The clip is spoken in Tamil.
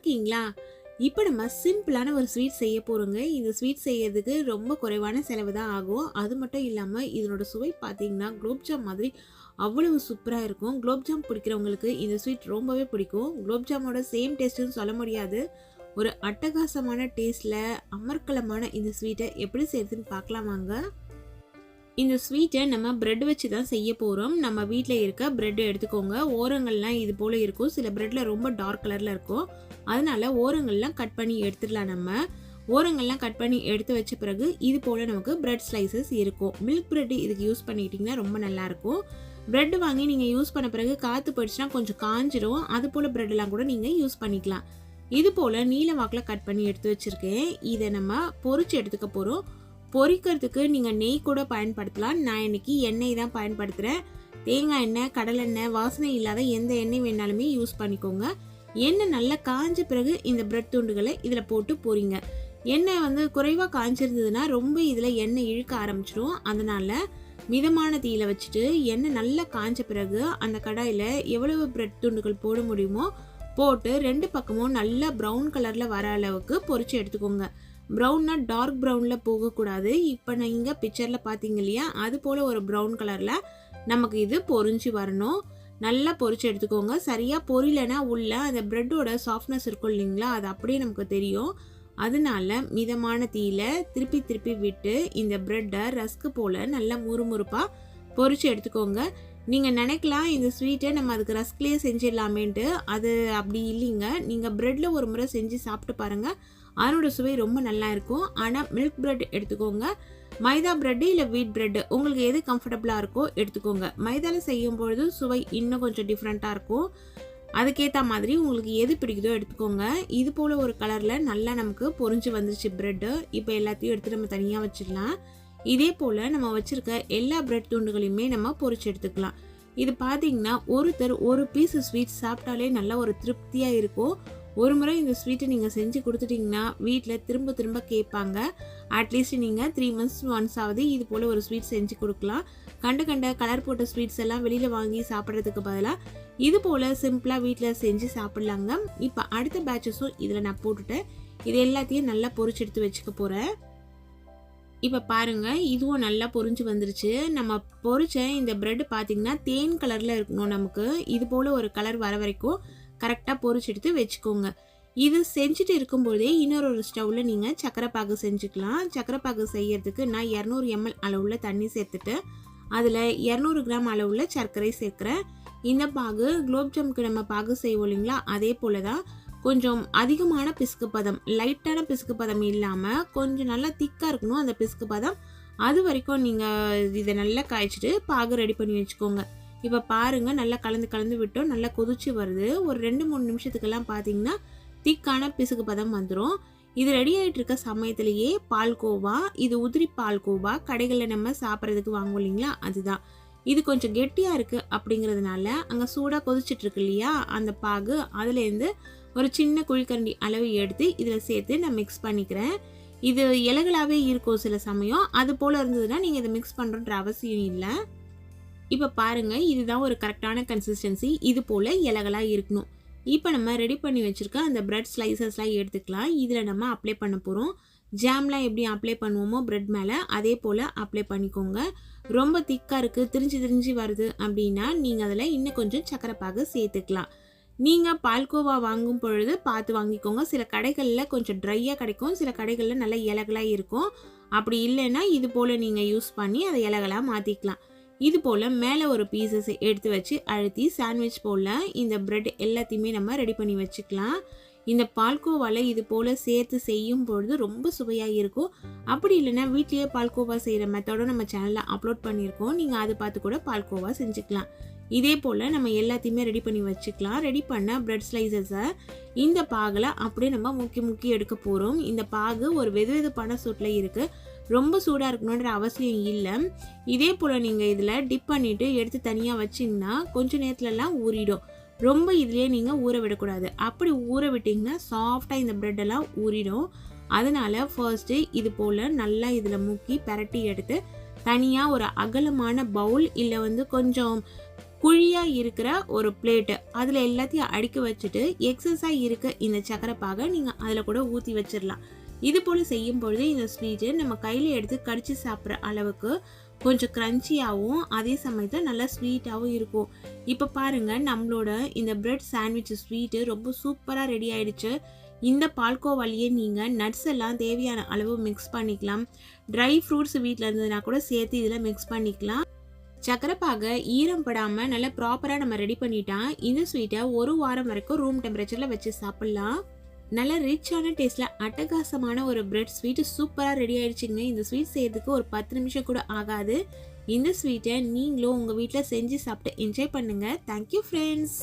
இருக்கீங்களா இப்போ நம்ம சிம்பிளான ஒரு ஸ்வீட் செய்ய போகிறோங்க இந்த ஸ்வீட் செய்யறதுக்கு ரொம்ப குறைவான செலவு தான் ஆகும். அது மட்டும் இல்லாமல் இதனோட சுவை பார்த்தீங்கன்னா குலோப்ஜாம் மாதிரி அவ்வளவு சூப்பராக இருக்கும். குலோப்ஜாம் பிடிக்கிறவங்களுக்கு இந்த ஸ்வீட் ரொம்பவே பிடிக்கும். குலோப்ஜாமோட சேம் டேஸ்ட்டுன்னு சொல்ல முடியாது. ஒரு அட்டகாசமான டேஸ்ட்டில் அமர்க்கலமான இந்த ஸ்வீட்டை எப்படி செய்யறதுன்னு பார்க்கலாமாங்க இந்த ஸ்வீட்டை நம்ம ப்ரெட் வச்சு தான் செய்ய போகிறோம் நம்ம வீட்டில் இருக்க ப்ரெட் எடுத்துக்கோங்க. ஓரங்கள்லாம் இது போல் இருக்கும். சில ப்ரெட்டில் ரொம்ப டார்க் கலரில் இருக்கும். அதனால ஓரங்கள்லாம் கட் பண்ணி எடுத்துடலாம் நம்ம. ஓரங்கள்லாம் கட் பண்ணி எடுத்து வச்ச பிறகு இது போல் நமக்கு ப்ரெட் ஸ்லைசஸ் இருக்கும். மில்க் ப்ரெட் இதுக்கு யூஸ் பண்ணிக்கிட்டிங்கன்னா ரொம்ப நல்லாயிருக்கும் ப்ரெட் வாங்கி நீங்கள் யூஸ் பண்ண பிறகு காற்று போயிடுச்சுன்னா கொஞ்சம் காஞ்சிரும். அது போல் பிரெட்லாம் கூட நீங்கள் யூஸ் பண்ணிக்கலாம். இது போல் நீல வாக்கில் கட் பண்ணி எடுத்து வச்சுருக்கேன். இதை நம்ம பொறிச்சு எடுத்துக்க போகிறோம் பொரிக்கிறதுக்கு நீங்கள் நெய் கூட பயன்படுத்தலாம். நான் இன்னைக்கு எண்ணெய் தான் பயன்படுத்துகிறேன் தேங்காய் எண்ணெய் கடலெண்ணெய் வாசனை இல்லாத எந்த எண்ணெய் வேணாலுமே யூஸ் பண்ணிக்கோங்க. எண்ணெய் நல்லா காஞ்ச பிறகு இந்த பிரெட் துண்டுகளை இதில் போட்டு பொரிங்க. எண்ணெய் வந்து குறைவாக காய்ச்சிருந்ததுன்னா ரொம்ப இதில் எண்ணெய் இழுக்க ஆரம்பிச்சிடும் அதனால் மிதமான தீயில வச்சுட்டு எண்ணெய் நல்லா காய்ஞ்ச பிறகு அந்த கடாயில் எவ்வளவு பிரெட் துண்டுகள் போட முடியுமோ போட்டு ரெண்டு பக்கமும் நல்லா ப்ரௌன் கலரில் வர அளவுக்கு பொறிச்சு எடுத்துக்கோங்க. ப்ரௌன்னா டார்க் ப்ரௌனில் போகக்கூடாது. இப்போ நீங்கள் பிக்சரில் பார்த்தீங்க இல்லையா? அது போல் ஒரு ப்ரௌன் கலரில் நமக்கு இது பொரிஞ்சு வரணும். நல்லா பொறிச்சு எடுத்துக்கோங்க. சரியாக பொரியலைன்னா உள்ள அந்த ப்ரெட்டோட சாஃப்ட்னஸ் இருக்கும் இல்லைங்களா? அது அப்படியே நமக்கு தெரியும். அதனால மிதமான தீயில திருப்பி திருப்பி விட்டு இந்த ப்ரெட்டை ரஸ்க்கு போல் நல்லா முறுமுறுப்பாக பொறிச்சு எடுத்துக்கோங்க. நீங்கள் நினைக்கலாம் இந்த ஸ்வீட்டை நம்ம அதுக்கு ரஸ்க்லேயே செஞ்சிடலாமேன்ட்டு. அது அப்படி இல்லைங்க. நீங்கள் ப்ரெட்டில் ஒரு முறை செஞ்சு சாப்பிட்டு பாருங்கள் அதனோட சுவை ரொம்ப நல்லா இருக்கும். ஆனால் மில்க் பிரெட் எடுத்துக்கோங்க. மைதா பிரெட்டு இல்லை வீட் பிரெட்டு உங்களுக்கு எது கம்ஃபர்டபுளாக இருக்கோ எடுத்துக்கோங்க. மைதாவில் செய்யும் பொழுது சுவை இன்னும் கொஞ்சம் டிஃப்ரெண்ட்டாக இருக்கும். அதுக்கேற்ற மாதிரி உங்களுக்கு எது பிடிக்குதோ எடுத்துக்கோங்க. இது போல் ஒரு கலரில் நல்லா நமக்கு பொறிஞ்சு வந்துச்சு ப்ரெட்டு இப்போ எல்லாத்தையும் எடுத்து நம்ம தனியாக வச்சிடலாம். இதே போல் நம்ம வச்சுருக்க எல்லா ப்ரெட் துண்டுகளையுமே நம்ம பொறிச்சு எடுத்துக்கலாம். இது பார்த்தீங்கன்னா ஒருத்தர் ஒரு பீஸ் ஸ்வீட் சாப்பிட்டாலே நல்லா ஒரு திருப்தியாக இருக்கும். ஒரு முறை இந்த ஸ்வீட்டை நீங்கள் செஞ்சு கொடுத்துட்டிங்கன்னா வீட்டில் திரும்ப திரும்ப கேட்பாங்க. அட்லீஸ்ட் நீங்கள் த்ரீ மந்த்ஸ் ஒன்ஸ் ஆகுது இது போல் ஒரு ஸ்வீட் செஞ்சு கொடுக்கலாம். கண்ட கண்ட கலர் போட்ட ஸ்வீட்ஸ் எல்லாம் வெளியில் வாங்கி சாப்பிட்றதுக்கு பதிலாக இது போல் சிம்பிளாக வீட்டில் செஞ்சு சாப்பிட்லாங்க. இப்போ அடுத்த பேட்சஸும் இதில் நான் போட்டுட்டேன். இது எல்லாத்தையும் நல்லா பொரிச்சு எடுத்து வச்சுக்க போகிறேன் இப்போ பாருங்க இதுவும் நல்லா பொரிஞ்சு வந்துருச்சு. நம்ம பொறிச்ச இந்த ப்ரெட் பார்த்திங்கன்னா தேன் கலரில் இருக்கணும் நமக்கு. இது போல் ஒரு கலர் வர வரைக்கும் கரெக்டாக பொரிச்சு எடுத்து வச்சுக்கோங்க. இது செஞ்சுட்டு இருக்கும்போதே இன்னொரு ஒரு ஸ்டவ்வில் நீங்கள் சக்கரை பாகு செஞ்சுக்கலாம். சக்கரை பாகு செய்யறதுக்கு நான் இரநூறு எம்எல் அளவில் தண்ணி சேர்த்துட்டு அதில் இரநூறு கிராம் அளவில் சர்க்கரை சேர்க்குறேன். இந்த பாகு குலோப்ஜாமுக்கு நம்ம பாகு செய்வோம் இல்லைங்களா? அதே போல தான் கொஞ்சம் அதிகமான பிசுக்கு பதம் லைட்டான பிசுக்கு பதம் இல்லாமல் கொஞ்சம் நல்லா திக்காக இருக்கணும் அந்த பிசுக்கு பதம். அது வரைக்கும் நீங்கள் இதை நல்லா காய்ச்சிட்டு பாகு ரெடி பண்ணி வச்சுக்கோங்க. இப்போ பாருங்கள் நல்லா கலந்து கலந்து விட்டோம். நல்லா கொதிச்சு வருது. ஒரு ரெண்டு மூணு நிமிஷத்துக்கெல்லாம் பார்த்தீங்கன்னா திக்கான பிசுக்கு பதம் வந்துடும் இது ரெடி ஆகிட்டு இருக்க சமயத்திலேயே பால்கோவா இது உதிரி பால்கோவா கடைகளில் நம்ம சாப்பிட்றதுக்கு வாங்குவோம் இல்லைங்களா? அதுதான். இது கொஞ்சம் கெட்டியாக இருக்குது அப்படிங்கிறதுனால அங்கே சூடாக கொதிச்சிட்ருக்கு இல்லையா? அந்த பாகு அதுலேருந்து ஒரு சின்ன குழிக்கரண்டி அளவு எடுத்து இதில் சேர்த்து நான் மிக்ஸ் பண்ணிக்கிறேன். இது இலகலாகவே இருக்கும் சில சமயம். அது போல் இருந்ததுன்னா நீங்கள் இதை மிக்ஸ் பண்ணுறன்ற அவசியம் இல்லை. இப்போ பாருங்கள் இதுதான் ஒரு கரெக்டான கன்சிஸ்டன்சி இது போல் இலகலாக இருக்கணும். இப்போ நம்ம ரெடி பண்ணி வச்சுருக்க அந்த ப்ரெட் ஸ்லைசஸ்லாம் எடுத்துக்கலாம். இதில் நம்ம அப்ளை பண்ண போகிறோம் ஜாம்லாம் எப்படி அப்ளை பண்ணுவோமோ ப்ரெட் மேலே அதே போல் அப்ளை பண்ணிக்கோங்க. ரொம்ப திக்காக இருக்குது திரிஞ்சு திரிஞ்சு வருது அப்படின்னா நீங்கள் அதில் இன்னும் கொஞ்சம் சக்கரைப்பாக சேர்த்துக்கலாம். நீங்கள் பால்கோவா வாங்கும் பொழுது பார்த்து வாங்கிக்கோங்க. சில கடைகளில் கொஞ்சம் ட்ரையாக கிடைக்கும். சில கடைகளில் நல்ல இலகலாக இருக்கும். அப்படி இல்லைன்னா இது போல் நீங்கள் யூஸ் பண்ணி அதை இலகலாக மாற்றிக்கலாம் இது போல் மேலே ஒரு பீசஸ் எடுத்து வச்சு அழுத்தி சாண்ட்விச் போல் இந்த பிரெட் எல்லாத்தையுமே நம்ம ரெடி பண்ணி வச்சுக்கலாம். இந்த பால்கோவாவில் இது போல் சேர்த்து செய்யும் பொழுது ரொம்ப சுவையாக இருக்கும். அப்படி இல்லைன்னா வீட்லேயே பால்கோவா செய்கிற மெத்தடும் நம்ம சேனலில் அப்லோட் பண்ணியிருக்கோம். நீங்கள் அதை பார்த்து கூட பால்கோவா செஞ்சுக்கலாம். இதே போல் நம்ம எல்லாத்தையுமே ரெடி பண்ணி வச்சுக்கலாம். ரெடி பண்ண பிரெட் ஸ்லைசஸை இந்த பாகில் அப்படியே நம்ம முக்கி முக்கி எடுக்க போகிறோம் இந்த பாகு ஒரு வெது வெதுப்பான சூட்டில் இருக்குது ரொம்ப சூடாக இருக்கணுன்ற அவசியம் இல்லை. இதே போல் நீங்கள் இதில் டிப் பண்ணிவிட்டு எடுத்து தனியாக வச்சிங்கன்னா கொஞ்சம் நேரத்துலலாம் ஊறிடும். ரொம்ப இதுலேயே நீங்கள் ஊற விடக்கூடாது. அப்படி ஊற விட்டிங்கன்னா சாஃப்டாக இந்த ப்ரெட்டெல்லாம் ஊறிடும். அதனால் ஃபர்ஸ்ட்டு இது போல் நல்லா இதில் முக்கி பரட்டி எடுத்து தனியாக ஒரு அகலமான பவுல் இல்லை வந்து கொஞ்சம் குழியாக இருக்கிற ஒரு பிளேட்டு அதில் எல்லாத்தையும் அடுக்கி வச்சுட்டு எக்ஸஸாக இருக்க இந்த சக்கரை பாகை நீங்கள் அதில் கூட ஊற்றி வச்சிடலாம் இது போல் செய்யும் பொழுது இந்த ஸ்வீட்டு நம்ம கையில் எடுத்து கடிச்சு சாப்பிட்ற அளவுக்கு கொஞ்சம் க்ரன்ச்சியாகவும் அதே சமயத்தில் நல்லா ஸ்வீட்டாகவும் இருக்கும். இப்போ பாருங்கள் நம்மளோட இந்த பிரெட் சாண்ட்விச் ஸ்வீட்டு ரொம்ப சூப்பராக ரெடி ஆயிடுச்சு. இந்த பால்கோவாலேயே நீங்கள் நட்ஸ் எல்லாம் தேவையான அளவு மிக்ஸ் பண்ணிக்கலாம். ட்ரை ஃப்ரூட்ஸ் வீட்டில் இருந்ததுன்னா கூட சேர்த்து இதில் மிக்ஸ் பண்ணிக்கலாம். சக்கரைப்பாக ஈரம் படாமல் நல்லா ப்ராப்பராக நம்ம ரெடி பண்ணிட்டா இந்த ஸ்வீட்டை ஒரு வாரம் வரைக்கும் ரூம் டெம்பரேச்சரில் வச்சு சாப்பிட்லாம். நல்ல ரிச்சான டேஸ்ட்டில் அட்டகாசமான ஒரு பிரெட் ஸ்வீட்டு சூப்பராக ரெடி ஆயிடுச்சுங்க. இந்த ஸ்வீட் செய்யறதுக்கு ஒரு பத்து நிமிஷம் கூட ஆகாது. இந்த ஸ்வீட்டை நீங்களும் உங்கள் வீட்டில் செஞ்சு சாப்பிட்டு என்ஜாய் பண்ணுங்கள் தேங்க்யூ ஃப்ரெண்ட்ஸ்